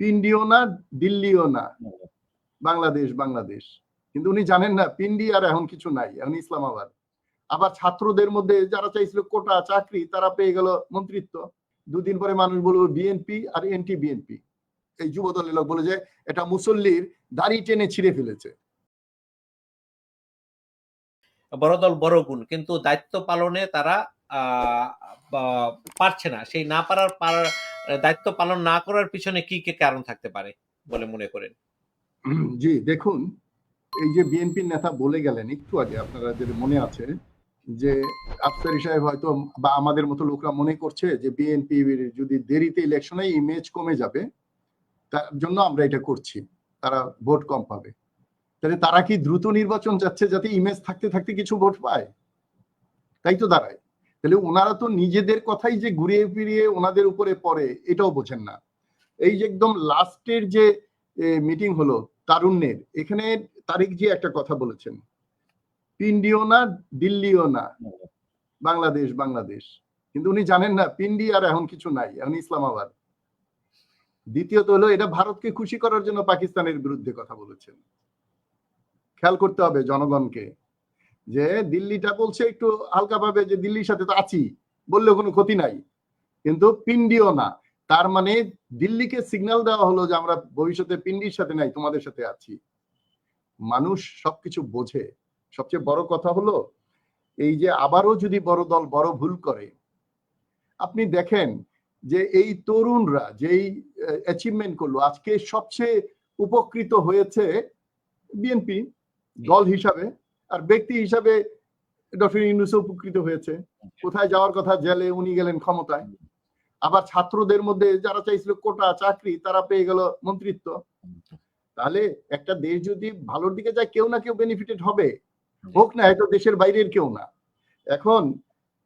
পিন্ডিও না দিল্লিও না। বাংলাদেশ বাংলাদেশ। কিন্তু উনি জানেন না পিন্ডি আর এখন কিছু নাই এখন ইসলামাবাদ। আবার ছাত্রদের মধ্যে যারা চাইছিল কোটা চাকরি তারা পেয়ে গেল মন্ত্রিত্ব। দুদিন পরে মানুষ বলব বিএনপি আর এনটি বিএনপি এই যুব দলের লোক বলে যে এটা মুসল্লির দাড়ি টেনে ছিঁড়ে ফেলেছে। বড় দল বড় গুণ কিন্তু দায়িত্ব পালনে তারা পারছে না। সেই না পারার পারার দায়িত্ব পালন না করার পিছনে কি কি কারণ থাকতে পারে বলে মনে করেন? জি, দেখুন, এই যে বিএনপির নেতা বলে গেলেন একটু আগে, আপনারা যদি মনে আছে যে আফসারি সাহেব হয়তো বা আমাদের মতো লোকরা মনে করছে যে বিএনপি যদি দেরিতে ইলেকশনে ইমেজ কমে যাবে, তার জন্য আমরা এটা করছি, তারা ভোট কম পাবে। তাহলে তারা কি দ্রুত নির্বাচন যাচ্ছে যাতে ইমেজ থাকতে থাকতে কিছু ভোট পায়? তাই তো দাঁড়ায়। তাহলে ওনারা তো নিজেদের কথাই যে ঘুরিয়ে ফিরিয়ে ওনাদের উপরে পড়ে, এটাও বোঝেন না। এই যে একদম লাস্টের যে মিটিং হলো, তারুণ্যের, এখানে তারিক জি একটা কথা বলেছেন। পিন্ডিও না, দিল্লিও না। বাংলাদেশ বাংলাদেশ। কিন্তু উনি জানেন না, পিন্ডি আর এখন কিছু নাই, এখন ইসলামাবাদ। দ্বিতীয়ত হলো, এটা ভারতকে খুশি করার জন্য পাকিস্তানের বিরুদ্ধে কথা বলেছেন। খেয়াল করতে হবে জনগণকে। যে দিল্লিটা বলছে একটু হালকা ভাবে যে দিল্লির সাথে তো আছি বললে কোনো ক্ষতি নাই। কিন্তু পিন্ডিও না। তার মানে দিল্লিকে সিগন্যাল দেওয়া হলো যে আমরা ভবিষ্যতে পিন্ডির সাথে নাই, তোমাদের সাথে আছি। মানুষ সবকিছু বোঝে। সবচেয়ে বড় কথা হলো, এই যে আবারও যদি বড় দল বড় ভুল করে, আপনি দেখেন যে এই তরুণরা যেই অ্যাচিভমেন্ট করল, আজকে সবচেয়ে উপকৃত হয়েছে বিএনপি দল হিসাবে। আর ব্যক্তি হিসাবে ডক্টর ইউনুস উপকৃত হয়েছে। কোথায় যাওয়ার কথা, জেলে উনি গেলেন ক্ষমতায়। আবার ছাত্রদের মধ্যে যারা চাইছিল কোটা, চাকরি, তারা পেয়ে গেল মন্ত্রিত্ব। তাহলে একটা দেশ যদি ভালোর দিকে যায়, কেউ না কেউ বেনিফিটেড হবে। হোক না এটা দেশের বাইরের কেউ না। এখন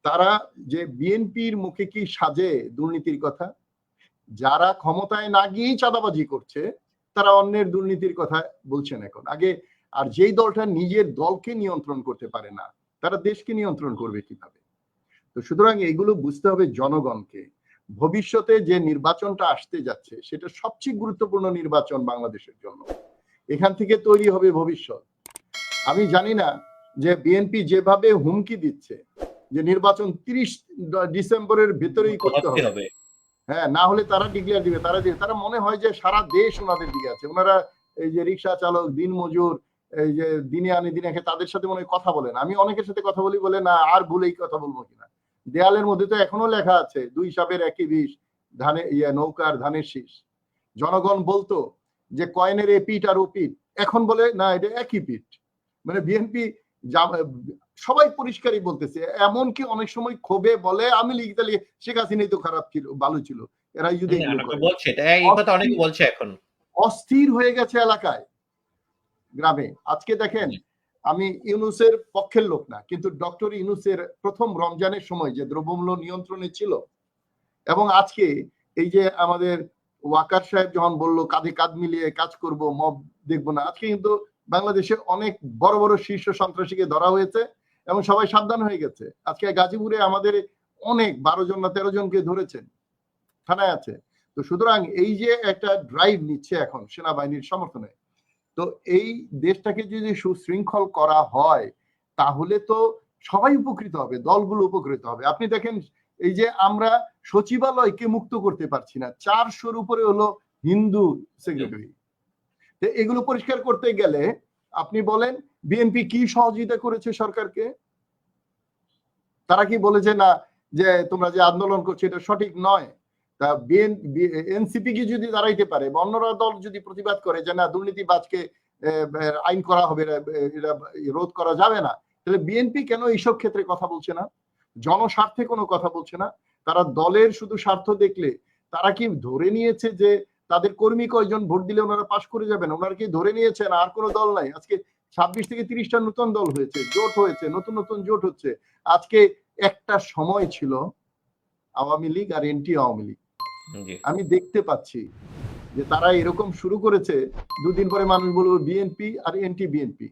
তারা যে বিএনপির মুখে কি সাজে দুর্নীতির কথা, যারা ক্ষমতায় না গিয়েই চাঁদাবাজি করছে, তারা অন্যের দুর্নীতির কথা বলছেন এখন। আগে আর যেই দলটা নিজের দলকে নিয়ন্ত্রণ করতে পারে না তারা দেশকে নিয়ন্ত্রণ করবে কীভাবে? তো সুতরাং এগুলো বুঝতে হবে জনগণকে। ভবিষ্যতে যে নির্বাচনটা আসতে যাচ্ছে সেটা সবচেয়ে গুরুত্বপূর্ণ নির্বাচন বাংলাদেশের জন্য। এখান থেকে তৈরি হবে ভবিষ্যৎ। আমি জানি না যে বিএনপি যেভাবে হুমকি দিচ্ছে যে নির্বাচন তিরিশ ডিসেম্বরের ভেতরেই করতে হবে। হ্যাঁ না হলে তারা ডিক্লেয়ার দিবে তারা দিবে তারা মনে হয় যে সারা দেশ ওনাদের দিকে আছে। ওনারা এই যে রিক্সা চালক দিন মজুর এই যে দিনে আনি দিনে খেয়ে তাদের সাথে মনে হয় কথা বলেন আমি অনেকের সাথে কথা বলি বলে না আর ভুলেই কথা বলব কিনা দেয়ালের মধ্যে তো এখনও লেখা আছে দুই সাপের একই বিষ ধানে ইয়ে নৌকার ধানের শীষ। জনগণ বলতো যে কয়েনের এ পিঠ আর ও পিঠ। এখন বলে না এটা একই পিঠ। মানে বিএনপি সবাই পরিষ্কারই বলতেছে এমনকি অনেক সময় ক্ষোভে বলে আমি লিখতে লিখে শেখ হাসিনাই তো খারাপ ছিল ভালো ছিল। এরা যদি বলছে অনেকে বলছে এখন। অস্থির হয়ে গেছে এলাকায়। গ্রামে। আজকে দেখেন, আমি ইউনুসের পক্ষের লোক না, কিন্তু ডক্টর ইউনুসের প্রথম রমজানের সময় যে দ্রব্যমূল্য নিয়ন্ত্রণে ছিল, এবং আজকে এই যে আমাদের ওয়াকার সাহেব যখন বলল, কাঁধে কাঁধ মিলিয়ে কাজ করব, মব দেখব না, আজকে কিন্তু বাংলাদেশে অনেক বড় বড় শীর্ষ সন্ত্রাসীকে ধরা হয়েছে, এবং সবাই সাবধান হয়ে গেছে। আজকে গাজীপুরে আমাদের অনেক বারো জন না তেরো জনকে ধরেছেন, থানায় আছে। তো সুতরাং এই যে একটা ড্রাইভ নিচ্ছে এখন সেনাবাহিনীর সমর্থনে তো এই দেশটাকে যদি সুশৃঙ্খল করা হয়, তাহলে তো সবাই উপকৃত হবে, দলগুলো উপকৃত হবে। আপনি দেখেন, এই যে আমরা সচিবালয়কে মুক্ত করতে পারছি না, চারশোর উপরে হলো হিন্দু সেক্রেটারি তো এগুলো পরিষ্কার করতে গেলে আপনি বলেন, বিএনপি কি সহযোগিতা করেছে সরকারকে? তারা কি বলেছে না যে তোমরা যে আন্দোলন করছ, এটা সঠিক নয়? তা এনসিপি কি যদি দাঁড়াইতে পারে বা অন্যরা দল যদি প্রতিবাদ করে যে না, দুর্নীতিবাজকে আইন করা হবে এটা রোধ করা যাবে না, তাহলে বিএনপি কেন এইসব ক্ষেত্রে কথা বলছে না? জনস্বার্থে কোনো কথা বলছে না? তারা দলের শুধু স্বার্থ দেখলে তারা কি ধরে নিয়েছে যে তাদের কর্মী কয়জন ভোট দিলে ওনারা পাশ করে যাবেন? ওনারা কি ধরে নিয়েছেন? আর কোনো দল নাই। আজকে ছাব্বিশ থেকে তিরিশটা নতুন দল হয়েছে, জোট হয়েছে, নতুন নতুন জোট হচ্ছে। আজকে একটা সময় ছিল আওয়ামী লীগ আর এনটি আওয়ামী লীগ। আমি দেখতে পাচ্ছি যে তারা এরকম শুরু করেছে, দুদিন পরে মানুষ বলব বিএনপি আর এনটি বিএনপি